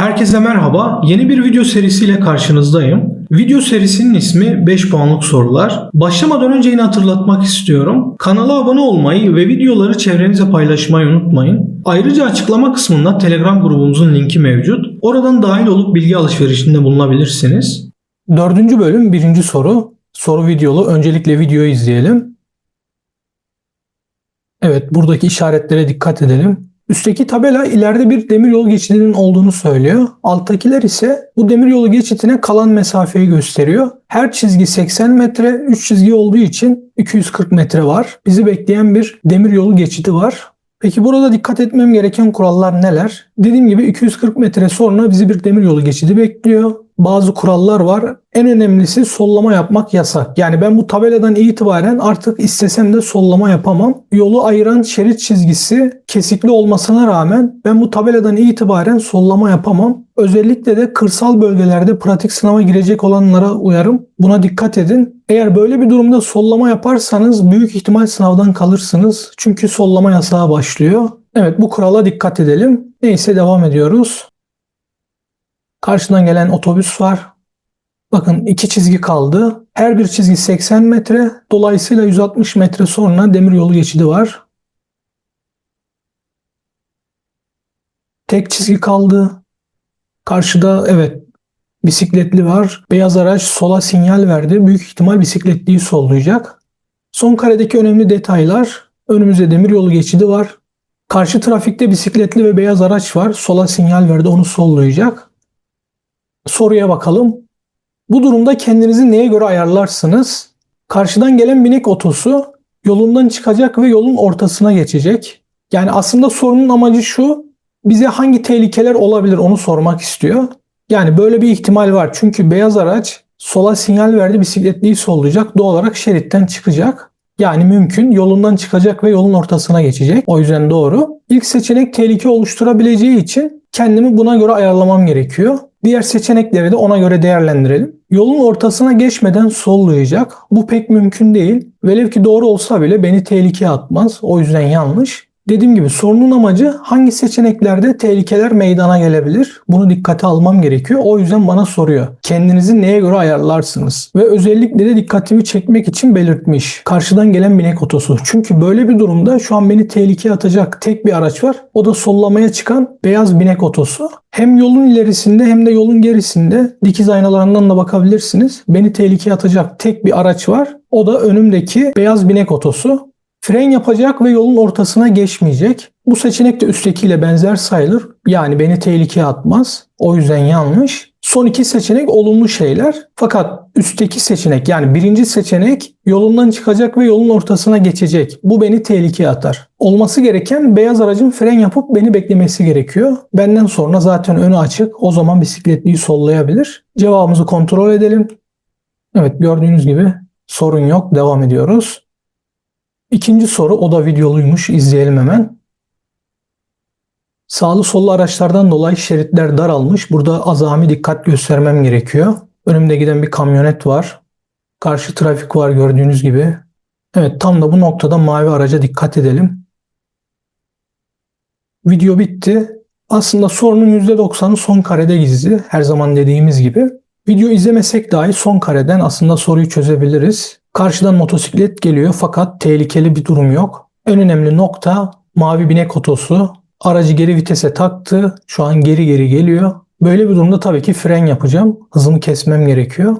Herkese merhaba. Yeni bir video serisiyle karşınızdayım. Video serisinin ismi 5 puanlık sorular. Başlamadan önce yine hatırlatmak istiyorum. Kanala abone olmayı ve videoları çevrenize paylaşmayı unutmayın. Ayrıca açıklama kısmında Telegram grubumuzun linki mevcut. Oradan dahil olup bilgi alışverişinde bulunabilirsiniz. Dördüncü bölüm birinci soru. Soru videolu. Öncelikle videoyu izleyelim. Evet buradaki işaretlere dikkat edelim. Üstteki tabela ileride bir demiryolu geçidinin olduğunu söylüyor. Alttakiler ise bu demiryolu geçitine kalan mesafeyi gösteriyor. Her çizgi 80 metre, 3 çizgi olduğu için 240 metre var. Bizi bekleyen bir demiryolu geçidi var. Peki burada dikkat etmem gereken kurallar neler? Dediğim gibi 240 metre sonra bizi bir demiryolu geçidi bekliyor. Bazı kurallar var. En önemlisi sollama yapmak yasak. Yani ben bu tabeladan itibaren artık istesem de sollama yapamam. Yolu ayıran şerit çizgisi kesikli olmasına rağmen ben bu tabeladan itibaren sollama yapamam. Özellikle de kırsal bölgelerde pratik sınava girecek olanlara uyarım. Buna dikkat edin. Eğer böyle bir durumda sollama yaparsanız büyük ihtimal sınavdan kalırsınız. Çünkü sollama yasağı başlıyor. Evet bu kurala dikkat edelim. Neyse devam ediyoruz. Karşıdan gelen otobüs var. Bakın iki çizgi kaldı. Her bir çizgi 80 metre. Dolayısıyla 160 metre sonra demiryolu geçidi var. Tek çizgi kaldı. Karşıda evet bisikletli var. Beyaz araç sola sinyal verdi. Büyük ihtimal bisikletliyi sollayacak. Son karedeki önemli detaylar. Önümüzde demiryolu geçidi var. Karşı trafikte bisikletli ve beyaz araç var. Sola sinyal verdi. Onu sollayacak. Soruya bakalım. Bu durumda kendinizi neye göre ayarlarsınız? Karşıdan gelen binek otosu yolundan çıkacak ve yolun ortasına geçecek. Yani aslında sorunun amacı şu. Bize hangi tehlikeler olabilir onu sormak istiyor. Yani böyle bir ihtimal var. Çünkü beyaz araç sola sinyal verdi bisikletliyi sollayacak. Doğal olarak şeritten çıkacak. Yani mümkün yolundan çıkacak ve yolun ortasına geçecek. O yüzden doğru. İlk seçenek tehlike oluşturabileceği için kendimi buna göre ayarlamam gerekiyor. Diğer seçenekleri de ona göre değerlendirelim. Yolun ortasına geçmeden sollayacak. Bu pek mümkün değil. Velev ki doğru olsa bile beni tehlikeye atmaz. O yüzden yanlış. Dediğim gibi sorunun amacı hangi seçeneklerde tehlikeler meydana gelebilir? Bunu dikkate almam gerekiyor. O yüzden bana soruyor. Kendinizi neye göre ayarlarsınız? Ve özellikle de dikkatimi çekmek için belirtmiş. Karşıdan gelen binek otosu. Çünkü böyle bir durumda şu an beni tehlikeye atacak tek bir araç var. O da sollamaya çıkan beyaz binek otosu. Hem yolun ilerisinde hem de yolun gerisinde dikiz aynalarından da bakabilirsiniz. Beni tehlikeye atacak tek bir araç var. O da önümdeki beyaz binek otosu. Fren yapacak ve yolun ortasına geçmeyecek. Bu seçenek de üsttekiyle benzer sayılır. Yani beni tehlikeye atmaz. O yüzden yanlış. Son iki seçenek olumlu şeyler. Fakat üstteki seçenek yani birinci seçenek yolundan çıkacak ve yolun ortasına geçecek. Bu beni tehlikeye atar. Olması gereken beyaz aracın fren yapıp beni beklemesi gerekiyor. Benden sonra zaten önü açık. O zaman bisikletliyi sollayabilir. Cevabımızı kontrol edelim. Evet gördüğünüz gibi sorun yok. Devam ediyoruz. İkinci soru o da videoluymuş. İzleyelim hemen. Sağlı sollu araçlardan dolayı şeritler daralmış. Burada azami dikkat göstermem gerekiyor. Önümde giden bir kamyonet var. Karşı trafik var gördüğünüz gibi. Evet tam da bu noktada mavi araca dikkat edelim. Video bitti. Aslında sorunun %90'ı son karede gizli. Her zaman dediğimiz gibi. Video izlemesek dahi son kareden aslında soruyu çözebiliriz. Karşıdan motosiklet geliyor fakat tehlikeli bir durum yok. En önemli nokta mavi binek otosu. Aracı geri vitese taktı. Şu an geri geri geliyor. Böyle bir durumda tabii ki fren yapacağım. Hızımı kesmem gerekiyor.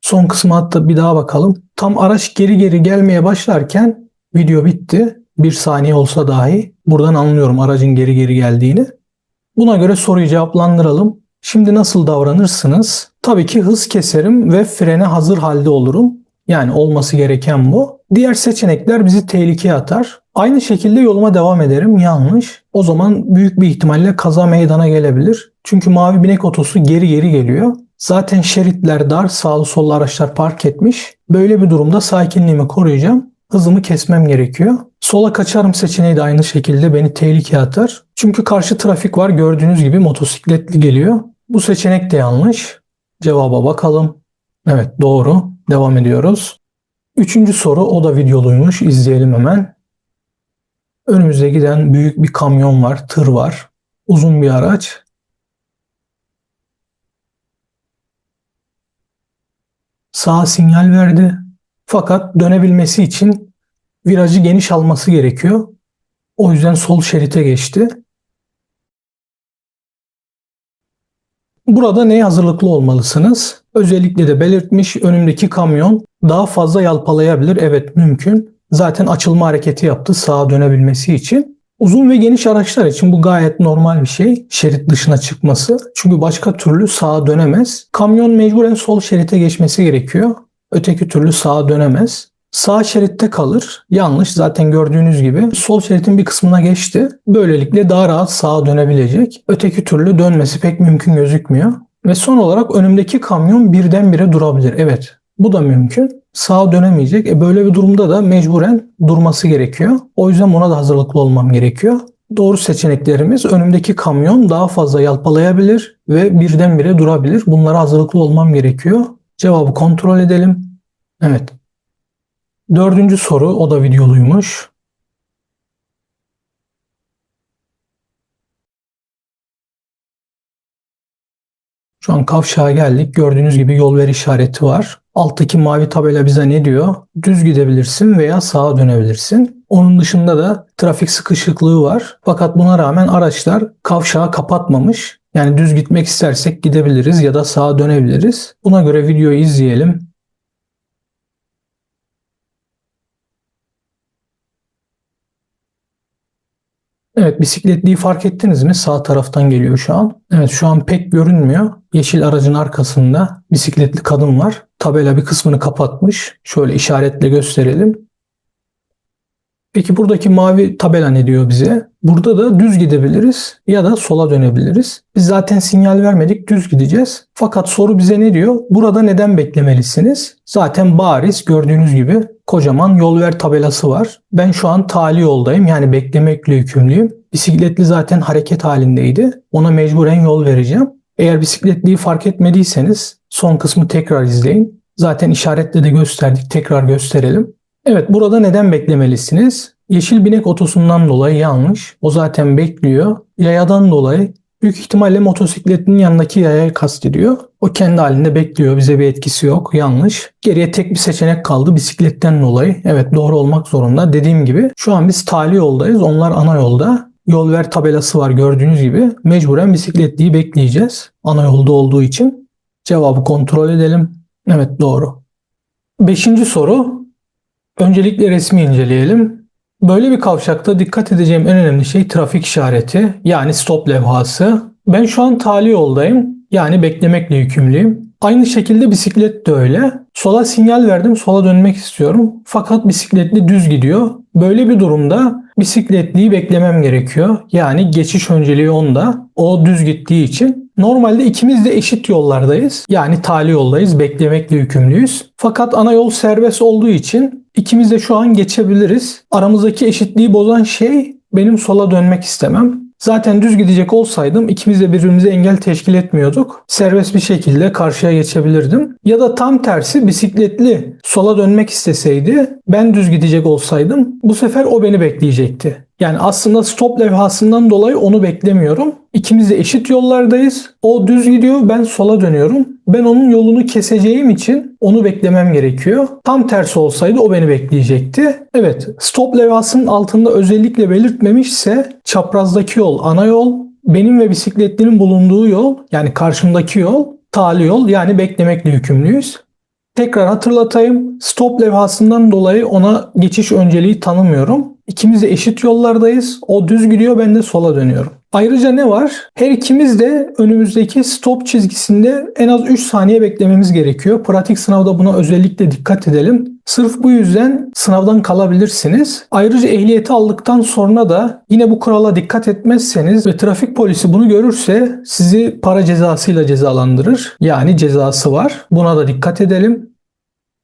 Son kısmı hatta bir daha bakalım. Tam araç geri geri gelmeye başlarken video bitti. Bir saniye olsa dahi buradan anlıyorum aracın geri geri geldiğini. Buna göre soruyu cevaplandıralım. Şimdi nasıl davranırsınız? Tabii ki hız keserim ve frene hazır halde olurum. Yani olması gereken bu. Diğer seçenekler bizi tehlikeye atar. Aynı şekilde yoluma devam ederim. Yanlış. O zaman büyük bir ihtimalle kaza meydana gelebilir. Çünkü mavi binek otosu geri geri geliyor. Zaten şeritler dar, sağlı sollu araçlar park etmiş. Böyle bir durumda sakinliğimi koruyacağım. Hızımı kesmem gerekiyor. Sola kaçarım seçeneği de aynı şekilde beni tehlikeye atar. Çünkü karşı trafik var gördüğünüz gibi motosikletli geliyor. Bu seçenek de yanlış. Cevaba bakalım. Evet doğru. Devam ediyoruz. Üçüncü soru o da videoluymuş. İzleyelim hemen. Önümüzde giden büyük bir kamyon var, tır var. Uzun bir araç. Sağa sinyal verdi. Fakat dönebilmesi için virajı geniş alması gerekiyor. O yüzden sol şerite geçti. Burada neye hazırlıklı olmalısınız? Özellikle de belirtmiş önümdeki kamyon daha fazla yalpalayabilir. Evet mümkün. Zaten açılma hareketi yaptı sağa dönebilmesi için. Uzun ve geniş araçlar için bu gayet normal bir şey. Şerit dışına çıkması. Çünkü başka türlü sağa dönemez. Kamyon mecburen sol şerite geçmesi gerekiyor. Öteki türlü sağa dönemez. Sağ şeritte kalır. Yanlış zaten gördüğünüz gibi sol şeritin bir kısmına geçti. Böylelikle daha rahat sağa dönebilecek. Öteki türlü dönmesi pek mümkün gözükmüyor. Ve son olarak önümdeki kamyon birdenbire durabilir. Evet bu da mümkün. Sağa dönemeyecek. E böyle bir durumda da mecburen durması gerekiyor. O yüzden buna da hazırlıklı olmam gerekiyor. Doğru seçeneklerimiz önümdeki kamyon daha fazla yalpalayabilir ve birdenbire durabilir. Bunlara hazırlıklı olmam gerekiyor. Cevabı kontrol edelim. Evet. Dördüncü soru o da videoluymuş. Şu an kavşağa geldik. Gördüğünüz gibi yol ver işareti var. Alttaki mavi tabela bize ne diyor? Düz gidebilirsin veya sağa dönebilirsin. Onun dışında da trafik sıkışıklığı var. Fakat buna rağmen araçlar kavşağı kapatmamış. Yani düz gitmek istersek gidebiliriz ya da sağa dönebiliriz. Buna göre videoyu izleyelim. Evet bisikletliyi fark ettiniz mi? Sağ taraftan geliyor şu an. Evet şu an pek görünmüyor. Yeşil aracın arkasında bisikletli kadın var. Tabela bir kısmını kapatmış. Şöyle işaretle gösterelim. Peki buradaki mavi tabela ne diyor bize? Burada da düz gidebiliriz ya da sola dönebiliriz. Biz zaten sinyal vermedik düz gideceğiz. Fakat soru bize ne diyor? Burada neden beklemelisiniz? Zaten bariz gördüğünüz gibi kocaman yol ver tabelası var. Ben şu an tali yoldayım yani beklemekle yükümlüyüm. Bisikletli zaten hareket halindeydi. Ona mecburen yol vereceğim. Eğer bisikletliyi fark etmediyseniz son kısmı tekrar izleyin. Zaten işaretle de gösterdik. Tekrar gösterelim. Evet burada neden beklemelisiniz? Yeşil binek otosundan dolayı yanlış. O zaten bekliyor. Yayadan dolayı büyük ihtimalle motosikletin yanındaki yayayı kastediyor. O kendi halinde bekliyor. Bize bir etkisi yok. Yanlış. Geriye tek bir seçenek kaldı bisikletten dolayı. Evet doğru olmak zorunda. Dediğim gibi şu an biz tali yoldayız. Onlar ana yolda. Yol ver tabelası var gördüğünüz gibi. Mecburen bisikletliyi bekleyeceğiz. Ana yolda olduğu için. Cevabı kontrol edelim. Evet doğru. Beşinci soru Öncelikle resmi inceleyelim. Böyle bir kavşakta dikkat edeceğim en önemli şey trafik işareti yani stop levhası. Ben şu an tali yoldayım yani beklemekle yükümlüyüm. Aynı şekilde bisiklet de öyle. Sola sinyal verdim sola dönmek istiyorum. Fakat bisikletli düz gidiyor. Böyle bir durumda bisikletliyi beklemem gerekiyor. Yani geçiş önceliği onda. O düz gittiği için. Normalde ikimiz de eşit yollardayız. Yani tali yoldayız. Beklemekle yükümlüyüz. Fakat ana yol serbest olduğu için ikimiz de şu an geçebiliriz. Aramızdaki eşitliği bozan şey benim sola dönmek istemem. Zaten düz gidecek olsaydım ikimiz de birbirimize engel teşkil etmiyorduk. Serbest bir şekilde karşıya geçebilirdim. Ya da tam tersi bisikletli sola dönmek isteseydi ben düz gidecek olsaydım bu sefer o beni bekleyecekti. Yani aslında stop levhasından dolayı onu beklemiyorum. İkimiz de eşit yollardayız. O düz gidiyor, ben sola dönüyorum. Ben onun yolunu keseceğim için onu beklemem gerekiyor. Tam tersi olsaydı o beni bekleyecekti. Evet, stop levhasının altında özellikle belirtmemişse çaprazdaki yol ana yol, benim ve bisikletlinin bulunduğu yol yani karşımdaki yol tali yol yani beklemekle yükümlüyüz. Tekrar hatırlatayım. Stop levhasından dolayı ona geçiş önceliği tanımıyorum. İkimiz de eşit yollardayız. O düz gidiyor ben de sola dönüyorum. Ayrıca ne var? Her ikimiz de önümüzdeki stop çizgisinde en az 3 saniye beklememiz gerekiyor. Pratik sınavda buna özellikle dikkat edelim. Sırf bu yüzden sınavdan kalabilirsiniz. Ayrıca ehliyeti aldıktan sonra da yine bu kurala dikkat etmezseniz ve trafik polisi bunu görürse sizi para cezasıyla cezalandırır. Yani cezası var. Buna da dikkat edelim.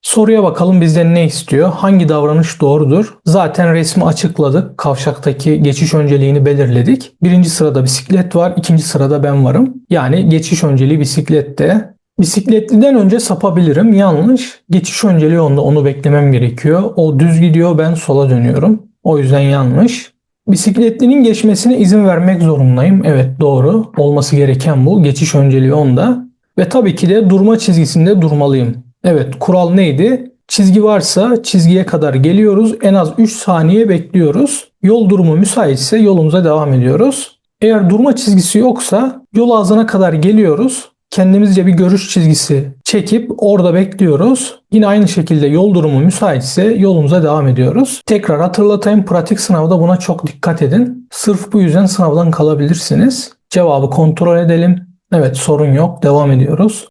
Soruya bakalım bizden ne istiyor? Hangi davranış doğrudur? Zaten resmi açıkladık. Kavşaktaki geçiş önceliğini belirledik. Birinci sırada bisiklet var. ikinci sırada ben varım. Yani geçiş önceliği bisiklette. Bisikletliden önce sapabilirim. Yanlış. Geçiş önceliği onda onu beklemem gerekiyor. O düz gidiyor ben sola dönüyorum. O yüzden yanlış. Bisikletlinin geçmesine izin vermek zorundayım. Evet doğru. Olması gereken bu. Geçiş önceliği onda. Ve tabii ki de durma çizgisinde durmalıyım. Evet kural neydi? Çizgi varsa çizgiye kadar geliyoruz. En az 3 saniye bekliyoruz. Yol durumu müsaitse yolumuza devam ediyoruz. Eğer durma çizgisi yoksa yol ağzına kadar geliyoruz. Kendimizce bir görüş çizgisi çekip orada bekliyoruz. Yine aynı şekilde yol durumu müsaitse yolumuza devam ediyoruz. Tekrar hatırlatayım pratik sınavda buna çok dikkat edin. Sırf bu yüzden sınavdan kalabilirsiniz. Cevabı kontrol edelim. Evet sorun yok. Devam ediyoruz.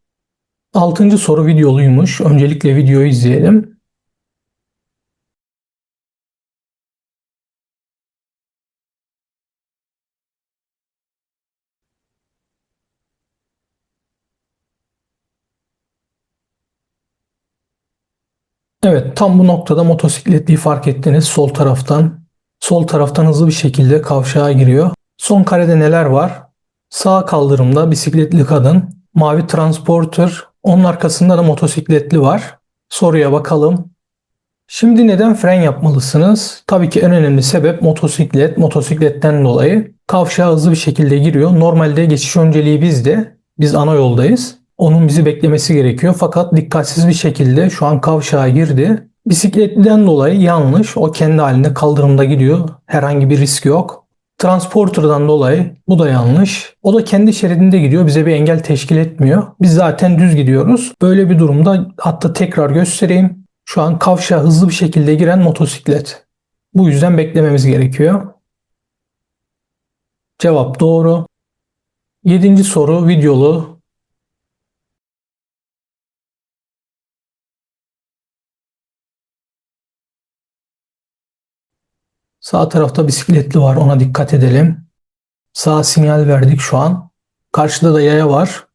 Altıncı soru videoluymuş. Öncelikle videoyu izleyelim. Evet tam bu noktada motosikletliyi fark ettiniz sol taraftan. Sol taraftan hızlı bir şekilde kavşağa giriyor. Son karede neler var? Sağ kaldırımda bisikletli kadın, mavi transporter, onun arkasında da motosikletli var. Soruya bakalım. Şimdi neden fren yapmalısınız? Tabii ki en önemli sebep motosiklet. Motosikletten dolayı kavşağa hızlı bir şekilde giriyor. Normalde geçiş önceliği bizde. Biz ana yoldayız. Onun bizi beklemesi gerekiyor. Fakat dikkatsiz bir şekilde şu an kavşağa girdi. Bisikletliden dolayı yanlış. O kendi halinde kaldırımda gidiyor. Herhangi bir risk yok. Transporter'dan dolayı bu da yanlış. O da kendi şeridinde gidiyor. Bize bir engel teşkil etmiyor. Biz zaten düz gidiyoruz. Böyle bir durumda hatta tekrar göstereyim. Şu an kavşağa hızlı bir şekilde giren motosiklet. Bu yüzden beklememiz gerekiyor. Cevap doğru. Yedinci soru videolu. Sağ tarafta bisikletli var ona dikkat edelim. Sağ sinyal verdik şu an. Karşıda da yaya var.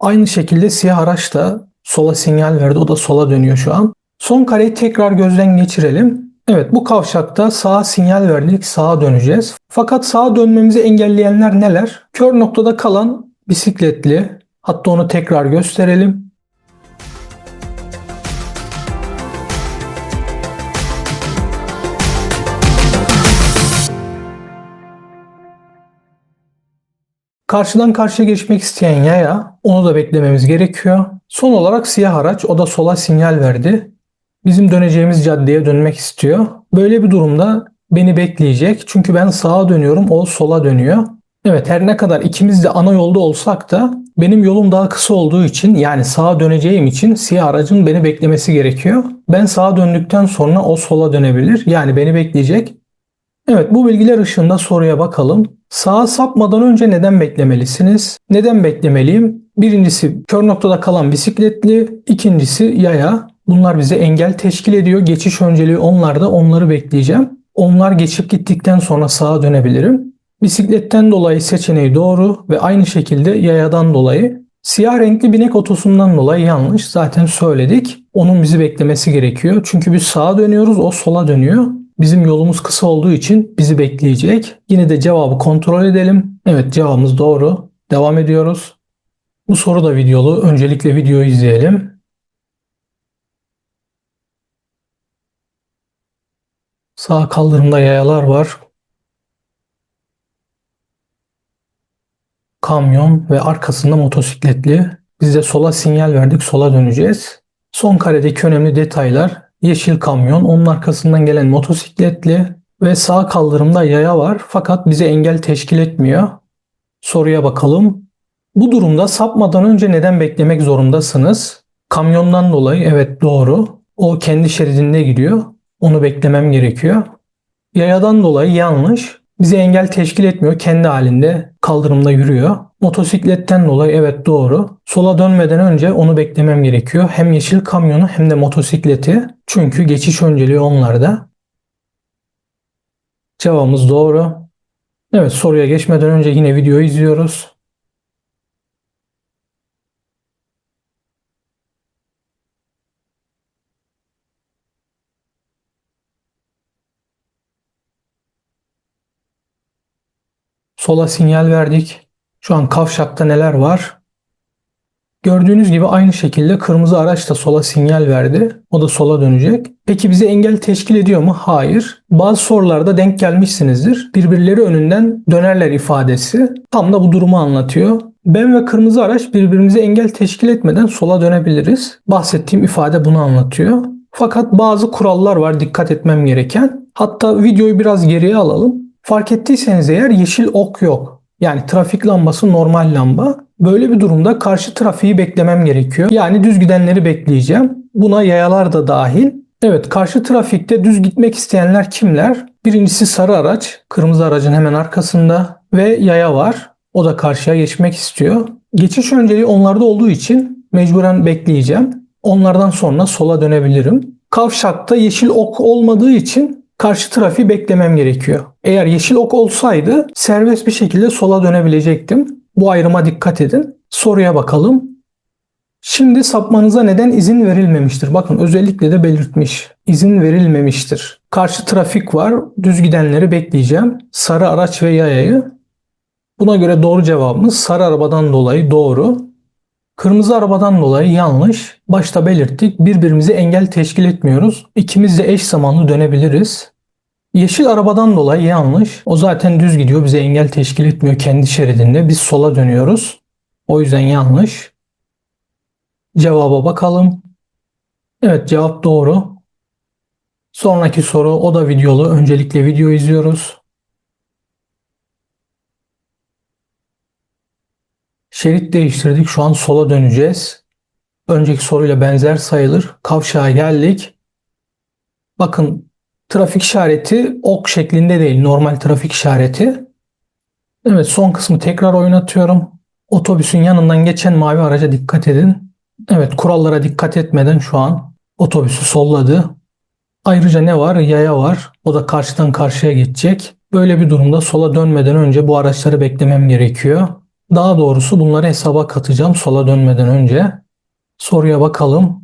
Aynı şekilde siyah araç da sola sinyal verdi. O da sola dönüyor şu an. Son kareyi tekrar gözden geçirelim. Evet bu kavşakta sağa sinyal verdik. Sağa döneceğiz. Fakat sağa dönmemizi engelleyenler neler? Kör noktada kalan bisikletli. Hatta onu tekrar gösterelim. Karşıdan karşıya geçmek isteyen yaya onu da beklememiz gerekiyor. Son olarak siyah araç o da sola sinyal verdi. Bizim döneceğimiz caddeye dönmek istiyor. Böyle bir durumda beni bekleyecek. Çünkü ben sağa dönüyorum o sola dönüyor. Evet her ne kadar ikimiz de ana yolda olsak da benim yolum daha kısa olduğu için yani sağa döneceğim için siyah aracın beni beklemesi gerekiyor. Ben sağa döndükten sonra o sola dönebilir. Yani beni bekleyecek. Evet bu bilgiler ışığında soruya bakalım. Sağa sapmadan önce neden beklemelisiniz? Neden beklemeliyim? Birincisi kör noktada kalan bisikletli, ikincisi yaya. Bunlar bize engel teşkil ediyor. Geçiş önceliği onlarda onları bekleyeceğim. Onlar geçip gittikten sonra sağa dönebilirim. Bisikletten dolayı seçeneği doğru ve aynı şekilde yayadan dolayı. Siyah renkli binek otosundan dolayı yanlış. Zaten söyledik. Onun bizi beklemesi gerekiyor. Çünkü biz sağa dönüyoruz, o sola dönüyor. Bizim yolumuz kısa olduğu için bizi bekleyecek. Yine de cevabı kontrol edelim. Evet cevabımız doğru. Devam ediyoruz. Bu soru da videolu. Öncelikle videoyu izleyelim. Sağ kaldırımda yayalar var. Kamyon ve arkasında motosikletli. Biz de sola sinyal verdik. Sola döneceğiz. Son karedeki önemli detaylar yeşil kamyon, onun arkasından gelen motosikletli ve sağ kaldırımda yaya var fakat bize engel teşkil etmiyor. Soruya bakalım. Bu durumda sapmadan önce neden beklemek zorundasınız? Kamyondan dolayı evet doğru. O kendi şeridinde gidiyor. Onu beklemem gerekiyor. Yayadan dolayı yanlış. Bize engel teşkil etmiyor. Kendi halinde kaldırımda yürüyor. Motosikletten dolayı evet doğru. Sola dönmeden önce onu beklemem gerekiyor. Hem yeşil kamyonu hem de motosikleti. Çünkü geçiş önceliği onlarda. Cevabımız doğru. Evet soruya geçmeden önce yine videoyu izliyoruz. Sola sinyal verdik. Şu an kavşakta neler var? Gördüğünüz gibi aynı şekilde kırmızı araç da sola sinyal verdi. O da sola dönecek. Peki bize engel teşkil ediyor mu? Hayır. Bazı sorularda denk gelmişsinizdir. Birbirleri önünden dönerler ifadesi. Tam da bu durumu anlatıyor. Ben ve kırmızı araç birbirimize engel teşkil etmeden sola dönebiliriz. Bahsettiğim ifade bunu anlatıyor. Fakat bazı kurallar var dikkat etmem gereken. Hatta videoyu biraz geriye alalım. Fark ettiyseniz eğer yeşil ok yok. Yani trafik lambası normal lamba. Böyle bir durumda karşı trafiği beklemem gerekiyor. Yani düz gidenleri bekleyeceğim. Buna yayalar da dahil. Evet karşı trafikte düz gitmek isteyenler kimler? Birincisi sarı araç. Kırmızı aracın hemen arkasında. Ve yaya var. O da karşıya geçmek istiyor. Geçiş önceliği onlarda olduğu için mecburen bekleyeceğim. Onlardan sonra sola dönebilirim. Kavşakta yeşil ok olmadığı için karşı trafiği beklemem gerekiyor. Eğer yeşil ok olsaydı serbest bir şekilde sola dönebilecektim. Bu ayrıma dikkat edin. Soruya bakalım. Şimdi sapmanıza neden izin verilmemiştir? Bakın özellikle de belirtmiş. İzin verilmemiştir. Karşı trafik var. Düz gidenleri bekleyeceğim. Sarı araç ve yayayı. Buna göre doğru cevabımız sarı arabadan dolayı doğru. Kırmızı arabadan dolayı yanlış. Başta belirttik. Birbirimize engel teşkil etmiyoruz. İkimiz de eş zamanlı dönebiliriz. Yeşil arabadan dolayı yanlış. O zaten düz gidiyor. Bize engel teşkil etmiyor kendi şeridinde. Biz sola dönüyoruz. O yüzden yanlış. Cevaba bakalım. Evet cevap doğru. Sonraki soru o da videolu. Öncelikle video izliyoruz. Şerit değiştirdik. Şu an sola döneceğiz. Önceki soruyla benzer sayılır. Kavşağa geldik. Bakın trafik işareti ok şeklinde değil. Normal trafik işareti. Evet son kısmı tekrar oynatıyorum. Otobüsün yanından geçen mavi araca dikkat edin. Evet kurallara dikkat etmeden şu an otobüsü solladı. Ayrıca ne var? Yaya var. O da karşıdan karşıya geçecek. Böyle bir durumda sola dönmeden önce bu araçları beklemem gerekiyor. Daha doğrusu bunları hesaba katacağım sola dönmeden önce. Soruya bakalım.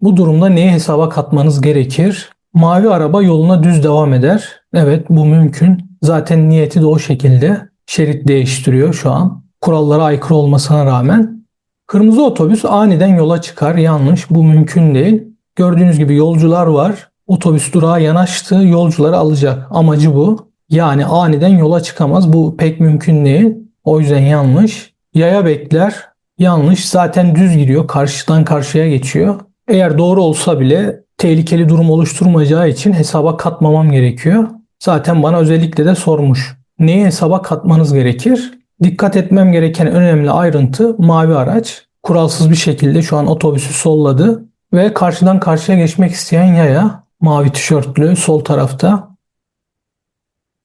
Bu durumda neyi hesaba katmanız gerekir? Mavi araba yoluna düz devam eder. Evet bu mümkün. Zaten niyeti de o şekilde. Şerit değiştiriyor şu an. Kurallara aykırı olmasına rağmen. Kırmızı otobüs aniden yola çıkar. Yanlış. Bu mümkün değil. Gördüğünüz gibi yolcular var. Otobüs durağa yanaştı. Yolcuları alacak. Amacı bu. Yani aniden yola çıkamaz. Bu pek mümkün değil. O yüzden yanlış. Yaya bekler. Yanlış. Zaten düz gidiyor. Karşıdan karşıya geçiyor. Eğer doğru olsa bile tehlikeli durum oluşturmayacağı için hesaba katmamam gerekiyor. Zaten bana özellikle de sormuş. Neyi hesaba katmanız gerekir? Dikkat etmem gereken önemli ayrıntı mavi araç. Kuralsız bir şekilde şu an otobüsü solladı ve karşıdan karşıya geçmek isteyen yaya mavi tişörtlü sol tarafta.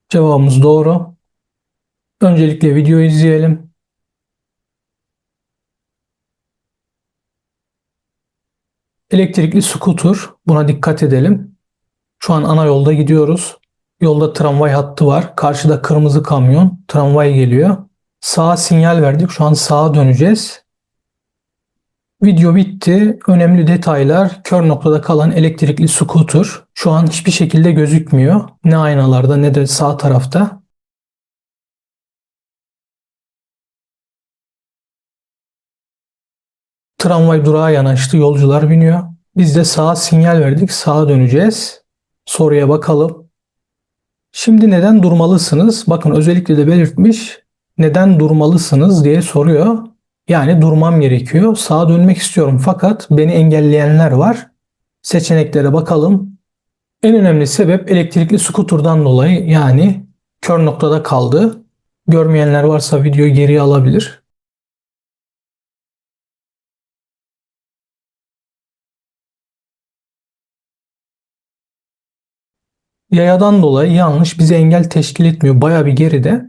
Cevabımız doğru. Öncelikle videoyu izleyelim. Elektrikli scooter. Buna dikkat edelim. Şu an ana yolda gidiyoruz. Yolda tramvay hattı var. Karşıda kırmızı kamyon. Tramvay geliyor. Sağa sinyal verdik. Şu an sağa döneceğiz. Video bitti. Önemli detaylar. Kör noktada kalan elektrikli scooter. Şu an hiçbir şekilde gözükmüyor. Ne aynalarda ne de sağ tarafta. Tramvay durağa yanaştı. Yolcular biniyor. Biz de sağa sinyal verdik. Sağa döneceğiz. Soruya bakalım. Şimdi neden durmalısınız? Bakın özellikle de belirtmiş. Neden durmalısınız diye soruyor. Yani durmam gerekiyor. Sağa dönmek istiyorum fakat beni engelleyenler var. Seçeneklere bakalım. En önemli sebep elektrikli skuturdan dolayı yani kör noktada kaldı. Görmeyenler varsa videoyu geriye alabilir. Yayadan dolayı yanlış bize engel teşkil etmiyor. Baya bir geride.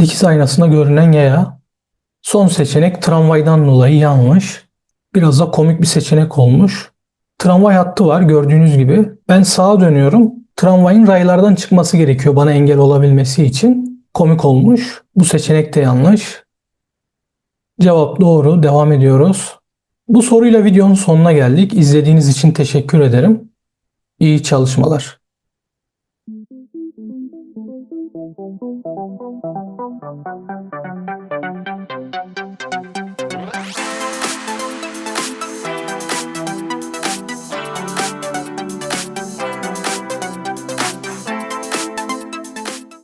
Dikiz aynasında görünen yaya. Son seçenek tramvaydan dolayı yanlış. Biraz da komik bir seçenek olmuş. Tramvay hattı var gördüğünüz gibi. Ben sağa dönüyorum. Tramvayın raylardan çıkması gerekiyor bana engel olabilmesi için. Komik olmuş. Bu seçenek de yanlış. Cevap doğru. Devam ediyoruz. Bu soruyla videonun sonuna geldik. İzlediğiniz için teşekkür ederim. İyi çalışmalar.